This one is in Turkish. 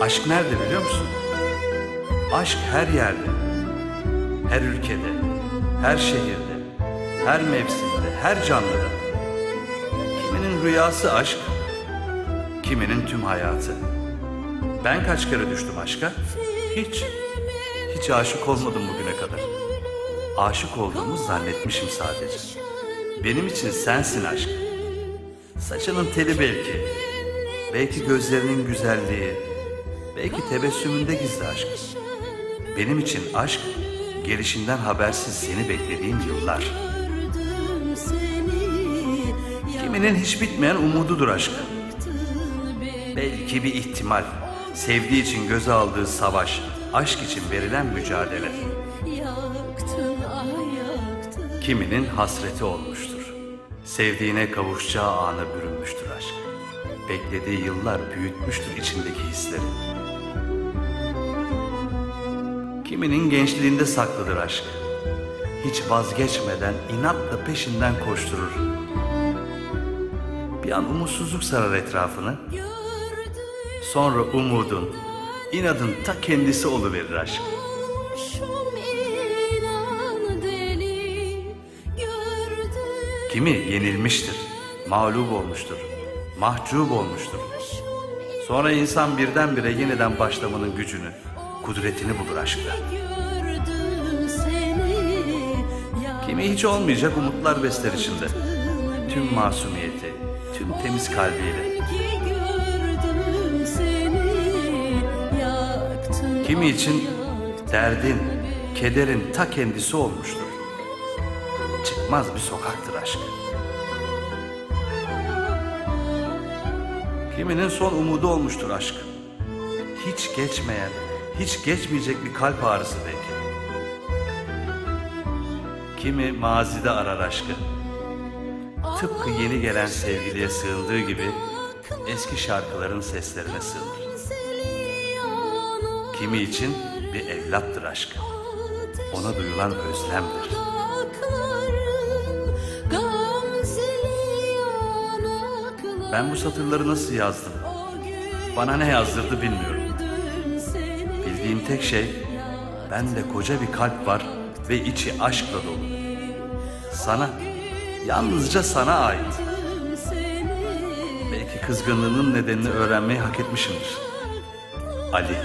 Aşk nerede biliyor musun? Aşk her yerde. Her ülkede, her şehirde, her mevsimde, her canlıda. Kiminin rüyası aşk, kiminin tüm hayatı. Ben kaç kere düştüm aşka? Hiç. Hiç aşık olmadım bugüne kadar. Aşık olduğumu zannetmişim sadece. Benim için sensin aşk. Saçının teli belki. Belki gözlerinin güzelliği. Belki tebessümünde gizli aşk. Benim için aşk, gelişinden habersiz seni beklediğim yıllar. Kiminin hiç bitmeyen umududur aşk. Belki bir ihtimal. Sevdiği için göze aldığı savaş, aşk için verilen mücadele. Kiminin hasreti olmuştur. Sevdiğine kavuşacağı ana bürünmüştür aşk. Beklediği yıllar büyütmüştür içindeki hisleri. Kiminin gençliğinde saklıdır aşk. Hiç vazgeçmeden inatla peşinden koşturur. Bir an umutsuzluk sarar etrafını. Sonra umudun, inadın ta kendisi oluverir aşk. Kimi yenilmiştir, mağlup olmuştur, mahcup olmuştur. Sonra insan birdenbire yeniden başlamanın gücünü, kudretini bulur aşkta. Kimi hiç olmayacak umutlar besler içinde. Tüm masumiyeti, tüm temiz kalbiyle. Kimi için derdin, kederin ta kendisi olmuştur. Çıkmaz bir sokaktır aşk. Kiminin son umudu olmuştur aşk. Hiç geçmeyen, hiç geçmeyecek bir kalp ağrısı belki. Kimi mazide arar aşkı. Tıpkı yeni gelen sevgiliye sığındığı gibi eski şarkıların seslerine sığınır. Kimi için bir evlattır aşk. Ona duyulan özlemdir. Ben bu satırları nasıl yazdım? Bana ne yazdırdı bilmiyorum. Bildiğim tek şey, bende koca bir kalp var ve içi aşkla dolu. Sana, yalnızca sana ait. Belki kızgınlığının nedenini öğrenmeyi hak etmişimdir. Ali,